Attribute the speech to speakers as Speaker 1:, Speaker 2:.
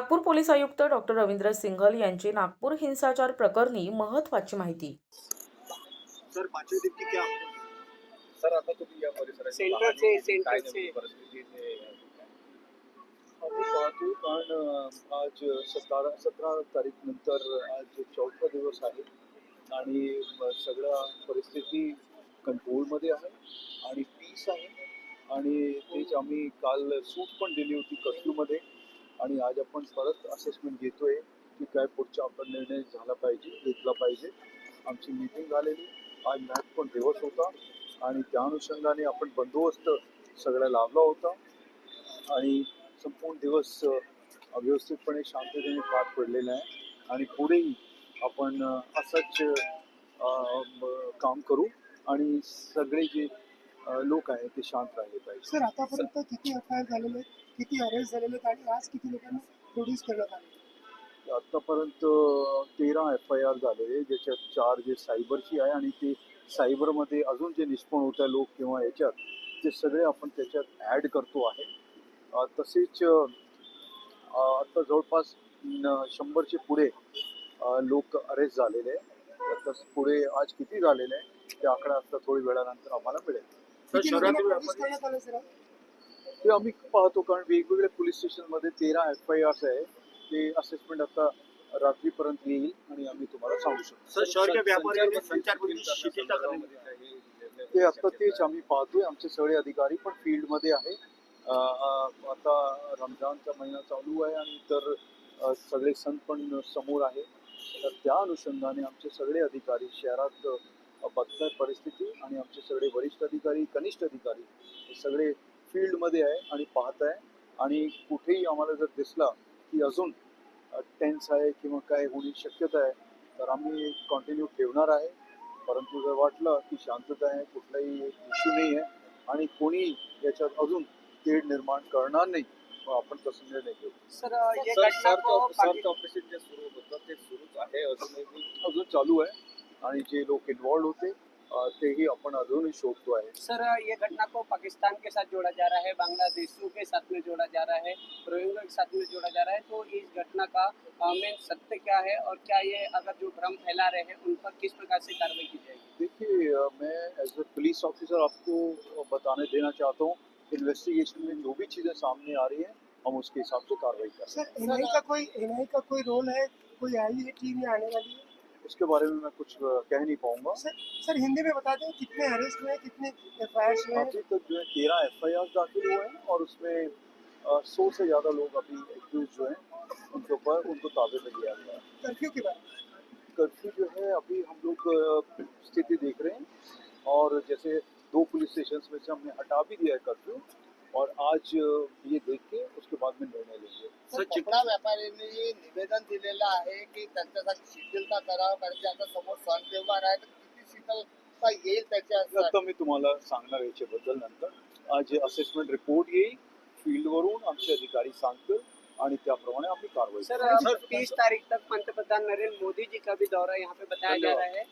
Speaker 1: Nagpur police आयुक्त doctor Ravindra Singhal यांची नागपूर हिंसाचार प्रकरणी महत्त्वाची माहिती.
Speaker 2: सर पाचवे दिन की क्या?
Speaker 3: सर आता तुम्ही या परिसराची
Speaker 4: सेंटरचे-
Speaker 3: पाहणी काय
Speaker 4: सेंटरचे.
Speaker 3: नेमकी परिस्थिती आहे?
Speaker 2: आम्ही पाहतो कारण आज सतरा सतरा तारीख नंतर आज चौथा दिवस आहे आणि म- सगळ्या परिस्थिती कंट्रोलमध्ये आहे आणि पीस आहे. आणि तेच आम्ही काल सूट पण दिली होती कर्फ्यूमध्ये. आणि आज आपण परत असेसमेंट घेतोय की काय पुढचा आपण निर्णय झाला पाहिजे घेतला पाहिजे. आमची मीटिंग झालेली. आज महत्त्वपूर्ण दिवस होता. आणि त्या अनुषंगाने आपण बंदोबस्त सगळा लावला होता. आणि संपूर्ण दिवस व्यवस्थितपणे शांततेने पार पडलेला आहे. आणि पुढेही आपण असंच काम करू. आणि सगळे जे लोक आहेत ते शांत राहिले पाहिजे.
Speaker 4: सर आतापर्यंत किती एफ आय झालेले आहेत किती अरेस्ट झालेले आहेत आणि आज किती लोकांना प्रोड्यूस करण्यात आले?
Speaker 2: आतापर्यंत तेरा एफ आय आर झालेले ज्याच्यात चार जे सायबरची आहे आणि ते सायबरमध्ये अजून जे निष्पन्न होत्या लोक किंवा याच्यात ते सगळे आपण त्याच्यात ॲड करतो आहे. अ, तसेच अ, आता जवळपास न- शंभरचे पुढे अ, लोक अरेस्ट झालेले. आहे आता पुढे आज किती झालेले आहे ते आकडा आता थोडी वेळानंतर आम्हाला मिळेल. ते आम्ही पाहतो कारण वेगवेगळ्या पोलीस स्टेशनमध्ये तेरा एफ आय आर्स आहे. ते असेसमेंट आता रात्रीपर्यंत येईल आणि आम्ही तुम्हाला सांगू शकतो. ते आता तेच आम्ही पाहतोय. आमचे सगळे अधिकारी पण फील्डमध्ये आहे. अ, अ, आता रमजानचा महिना चालू आहे आणि इतर सगळे सण पण समोर आहे. तर त्या अनुषंगाने आमचे सगळे अधिकारी शहरात बघताय परिस्थिती आणि आमचे सगळे वरिष्ठ अधिकारी कनिष्ठ अधिकारी हे सगळे फील्डमध्ये आहे आणि पाहत आहे. आणि कुठेही आम्हाला जर दिसला की अजून टेन्स आहे किंवा काय होण्याची शक्यता आहे तर आम्ही कंटिन्यू ठेवणार आहे. परंतु जर वाटलं की शांतता आहे कुठलाही इश्यू नाही आहे आणि कोणी याच्यात अजून तेढ निर्माण करणार नाही मग आपण तसं निर्णय घेऊ.
Speaker 4: सर
Speaker 3: ऑपरेशन जे सुरू होतं ते सुरूच आहे अजूनही?
Speaker 2: अजून चालू आहे. आणि जे लोक इन्वॉल्ड होते तेही आपण अजूनही शोधतो आहे.
Speaker 4: सर ये घटना को पाकिस्तान के साथ जोड़ा जा रहा है बांग्लादेशियों के साथ में जोड़ा जा रहा है रोहिंग्या के साथ में जोड़ा जा रहा है तो इस घटना का मेन सत्य क्या है और क्या ये अगर जो भ्रम फैला रहे हैं उन पर किस प्रकार से कार्रवाई की जाएगी?
Speaker 2: देखिए मैं एज ए पुलिस ऑफिसर आपको बताने देना चाहता हूँ इन्वेस्टिगेशन में जो भी चीज़ें सामने आ रही हैं हम उसके हिसाब से कार्रवाई करें
Speaker 4: सर एनआई का कोई एनआई का कोई रोल है? कोई आई है टीम आने वाली? है
Speaker 2: उसके बारे में मैं कुछ कह नहीं पाऊँगा।
Speaker 4: सर सर हिंदी में बता दें कितने अरेस्ट हुए कितने एफ़ आई हुए?
Speaker 2: अभी तक जो है तेरह एफ़ आई आर दाखिल हुए हैं और उसमें सौ से ज़्यादा लोग अभी एक्यूज जो हैं उनके ऊपर उनको ताबे में लिया गया है।
Speaker 4: कर्फ्यू के बाद?
Speaker 2: कर्फ्यू जो है अभी हम लोग स्थिति देख रहे हैं और जैसे दो पुलिस स्टेशन में से हमने हटा भी दिया है कर्फ्यू और आज ये देख के
Speaker 5: कपडा व्यापाऱ्यांनी निवेदन दिलेलं आहे की त्यांच्यासाठी शिथिलता करावं कारण की आता समोर सण त्योहार आहे तर किती शिथिलता येईल त्याच्या
Speaker 2: आता मी तुम्हाला सांगणार याच्याबद्दल नंतर. आज असेसमेंट रिपोर्ट येईल. फील्डवरून आमचे अधिकारी सांगतील आणि त्याप्रमाणे आम्ही कारवाई
Speaker 4: सर
Speaker 2: करू.
Speaker 4: तीस तारीख तक पंतप्रधान नरेंद्र मोदी जी का भी दौरा यहाँ पे बताया जा रहा है।